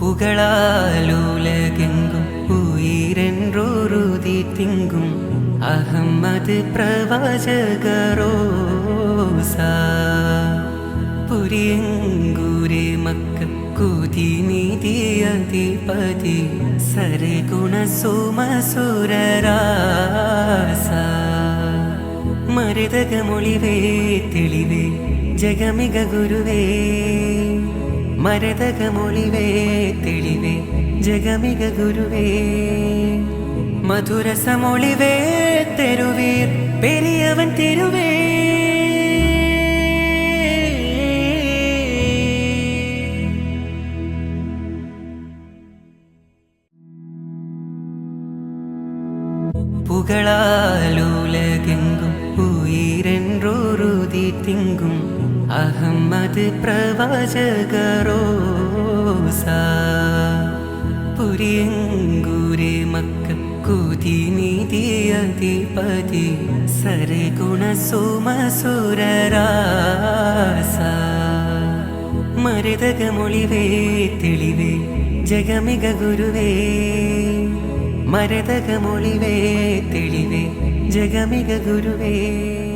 പുകളാലൂലകെങ്കും ഉയരൻറൂരുതി തിങ്കും Ahmed പ്രവാചകറോസ. പുരിയങ്കൂരെ Mecca കൂതി നീതി അധിപതി സരഗുണ സോമസുരരാസ മരതകമൊളിവേ തെളിവേ ജഗമിക ഗുരുവേ. മരതക മരതകമൊളിവേ ജഗമിക ഗുരുവേ മധുരസമൊളിവേ തെരുവീർ പെരിയവൻ തെരുവേ புகழாலுலகெங்கும் உயிரென்றோருதி திங்கும் Ahmed പ്രവാചകരോസാ പുരിയങ്കൂരെ Mecca കൂതി നീതി അധിപതി സരഗുണ സോമസുരരാസ മരുതക മൊളിവേ തെളിവേ ജഗമിക ഗുരുവേ. മരതക മൊളിവേ തെളിവേ ജഗമിക ഗുരുവേ.